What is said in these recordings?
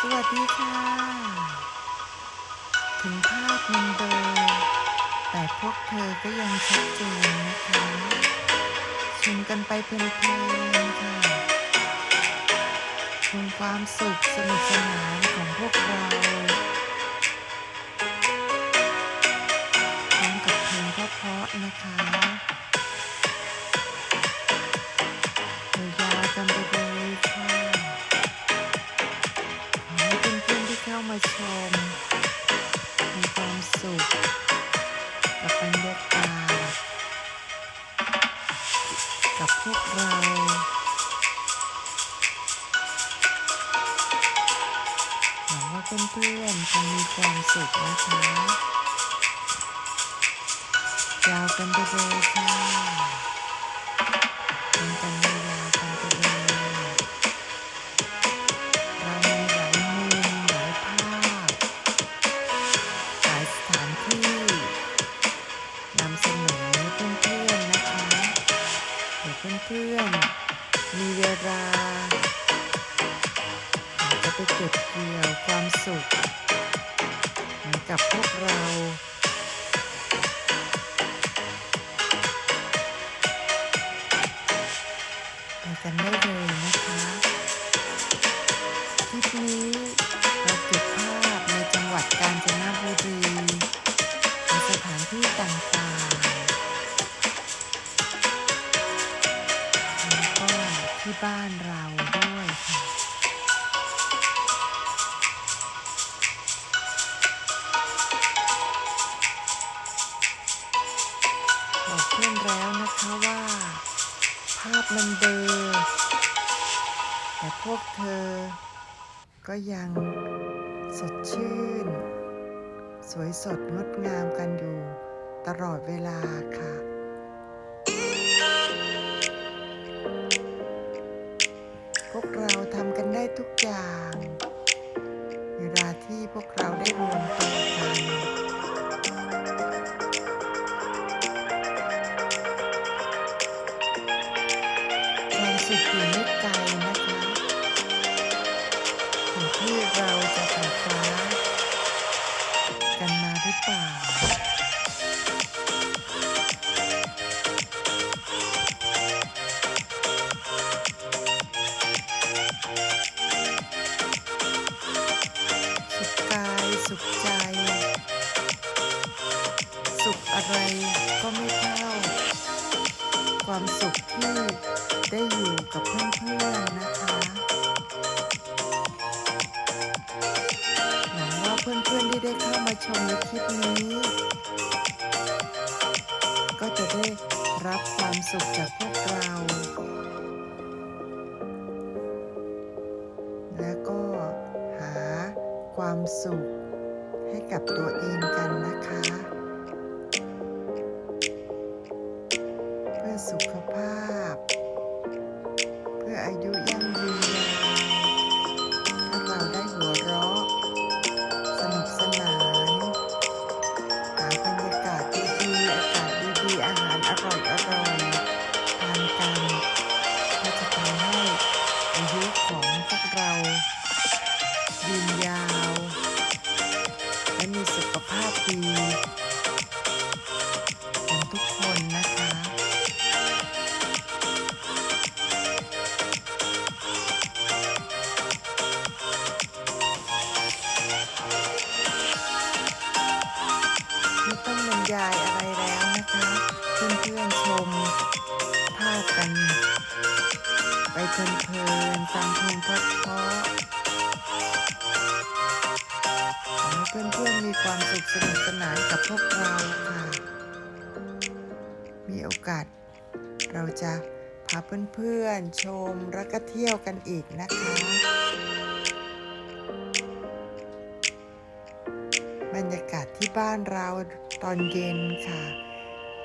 สวัสดีค่ะ ถึงภาพมันเบลอแต่พวกเธอก็ยังชัดเจนนะคะชมกันไปเพลินๆค่ะชมความสุขสนุกสนานของพวกเราพร้อมกับเพลงเพราะๆนะคะ กับพวกเราหวังว่าเพื่อนๆจะมีความสุขนะคะยาวกันไปเลยค่ะเป็นกันยาวกันไปเลยเรามีหลายมุมหลายภาพหลายสถานที่นำเสนอให้เพื่อนๆ เพื่อนๆ มีเวลาจะไปเก็บเกี่ยวความสุขกับพวกเราไปกันได้เลยนะคะคลิปนี้ แต่พวกเธอ ก็ยังสดชื่น สวยสดงดงามกันอยู่ ตลอดเวลาค่ะ พวกเราทำกันได้ทุกอย่าง เวลาที่พวกเราได้รวมตัวกันความสุขอยู่ไม่ไกลนะคะ ที่เราจะไฟฟ้า กันมาหรือเปล่า สุขกาย สุขใจ สุขอะไรก็ไม่เท่า ความสุขที่ได้อยู่กับเพื่อนๆนะ ชมในคลิปนี้ ก็จะได้รับความสุขจากพวกเรา และก็หาความสุขให้กับตัวเองกันนะคะ ของพวกเรายืนยาว เพลินๆฟังเพลงเพราะๆขอให้เพื่อนๆมีความสุขสนุกสนานกับพวกเราค่ะ มีโอกาส เราจะพาเพื่อนๆ ชมแล้วก็เที่ยวกันอีกนะคะ บรรยากาศที่บ้านเราตอนเย็นค่ะ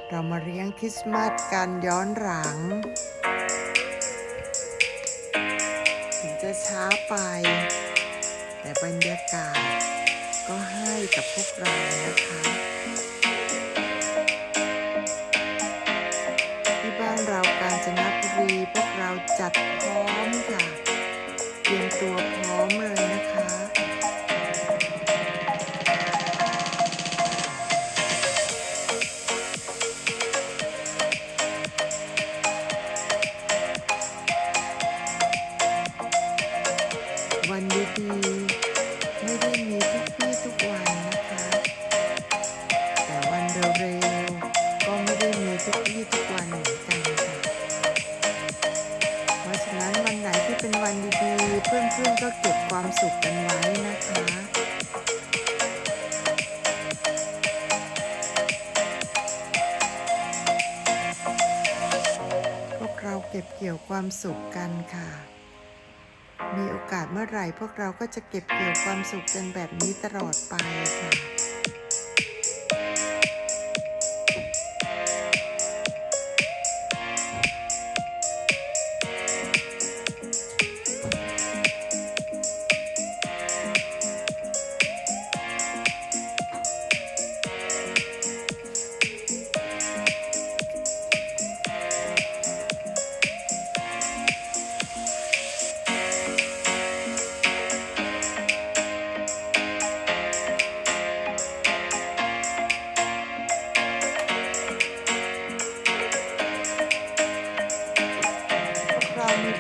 เรามาเลี้ยงคริสต์มาสกันย้อนหลัง จะช้าไป แต่บรรยากาศก็ให้กับพวกเรานะคะีไม่ได้มีทุกวี่ทุกวันนะคะ แต่วันเร็วๆก็ไม่ได้มีทุกวี่ทุกวันเหมือนกันค่ะ เพราะฉะนั้นวันไหนที่เป็นวันดีๆ เพื่อนๆก็เก็บความสุขกันไว้นะคะพวกเราเก็บเกี่ยวความสุขกันค่ะ มีโอกาสเมื่อไหร่พวกเราก็จะเก็บเกี่ยวความสุขกันแบบนี้ตลอดไปค่ะ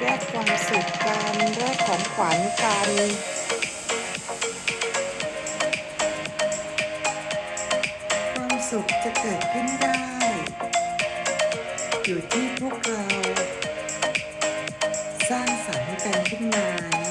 แลกความสุขการแลกของขวัญกันความสุขจะเกิดขึ้นได้ อยู่ที่พวกเรา สร้างสรรค์กันขึ้นมา